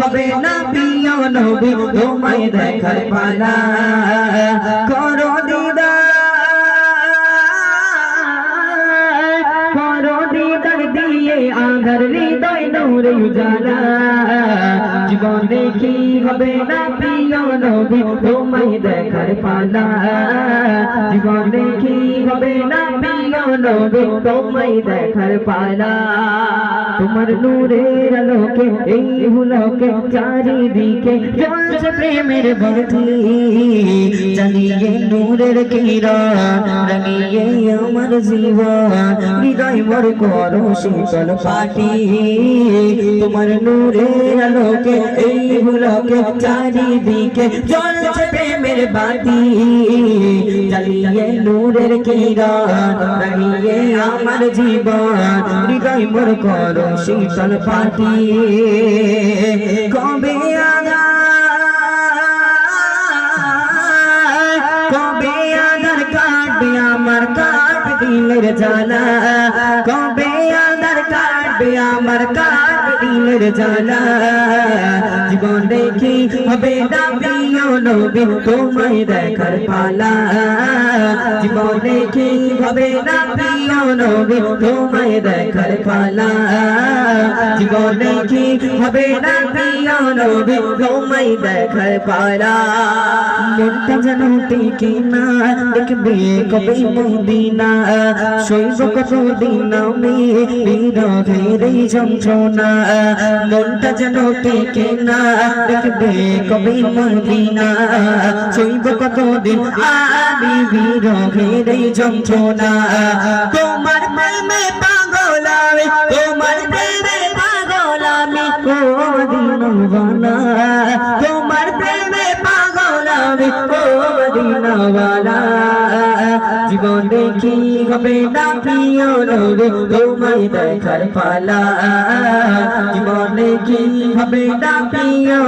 হবে না প্রিয় নবী তোমায় দেখার পালা করো দিদা করো দিদার দিয়ে আধার হৃদয় নূরে উজালা জীবন দেখি হবে না প্রিয় নবী তোমায় দেখার পালা জীবন দেখি হবে না প্রিয় নবী তোমায় দেখার পালা তোমার নূরের আলোকে এই হুলকে চারিদিকে জ্বলছে প্রেমের বাতি জানিয়ে নূরের কিরণ রাঙিয়ে আমার জীবন, হৃদয় মোর করো শীতল পাটি তোমার নূরের আলোকে, এই হুলকে চারিদিকে জ্বলছে প্রেমের বাতি। জ্বালিয়ে নূরের আমার জীবন, হৃদয় মোর করো শীতল পাটি কবে আগা কবে আধার কাটবে আমার কাট দিলের জ্বালা কবে আধার কাটবে আমার কাট দিলের জ্বালা জীবন দেখি হবে না প্রিয় নবী তোমায় দেখার পালা জীবন দেখি হবে না প্রিয় নবী তোমায় দেখার পালা? জীবন দেখি হবে না প্রিয় নবী তোমায় দেখার পালা? মনটা যেন টিকে না, দেখবে কবে মদিনা? শৈব কত দিন আমি বিরহের এই যন্ত্রণা? মনটা যেন টিকে না, দেখবে কবে মদিনা? শৈব কত দিন আমি বিরহের এই যন্ত্রণা তোমার প্রেমে পাগল আমি, তোমার প্রেমে পাগল আমি কোদিন বানা। তোমার প্রেমে পাগল আমি কোদিনওয়ালা জীবন দেখি হবে না প্রিয় তোমায় দেখার পালা। জীবন দেখি হবে না প্রিয়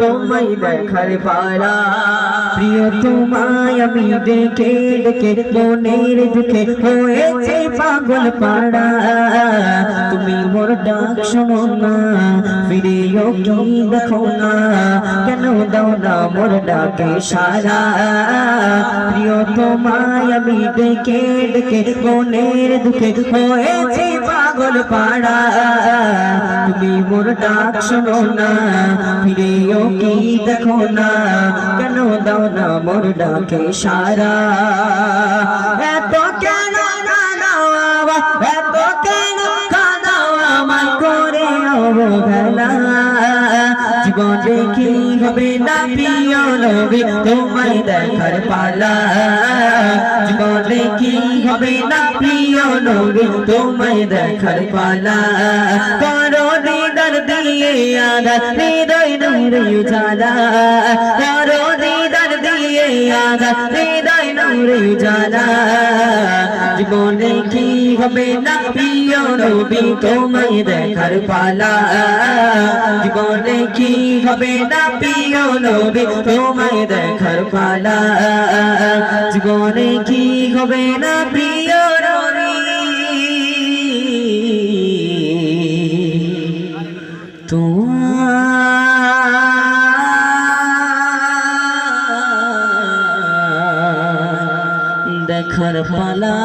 তোমায় দেখার পালা। প্রিয়, তোমায় আমি দেখে দেখে মনের দুঃখে হয়েছে পাগল পাড়া। তুমি মোর ডাক শোনো না, ফিরেও কি দেখো না? কেন দাও না মোর ডাকে সারা? প্রিয়, তোমায় আমি দেখে দেখে মনের দুঃখে হয়েছে পাগল পাড়া। তুমি মোর ডাক শোনো না, ফিরেও কি দেখো না? কেন দাও না মোর ডাকে সারা? এত কেন কাঁদাও এত কেন কাঁদাও আমার করে অবহেলা? জীবন দেখি হবে না প্রিয় নবী তোমায় দেখার পালা। জীবন দেখি হবে না প্রিয় নবী তোমায় দেখার পালা। করো দিদার দিয়ে আধার হৃদয় নূরে উজালা করো দিদার দিয়ে আধার হৃদয় নূরে উজালা জীবনে কি হবে না প্রিয় নবী, তোমায় দেখার পালা। জীবনে কি হবে না প্রিয় নবী, তোমায় দেখার পালা। জীবনে কি হবে না প্রিয় দেখার পালা।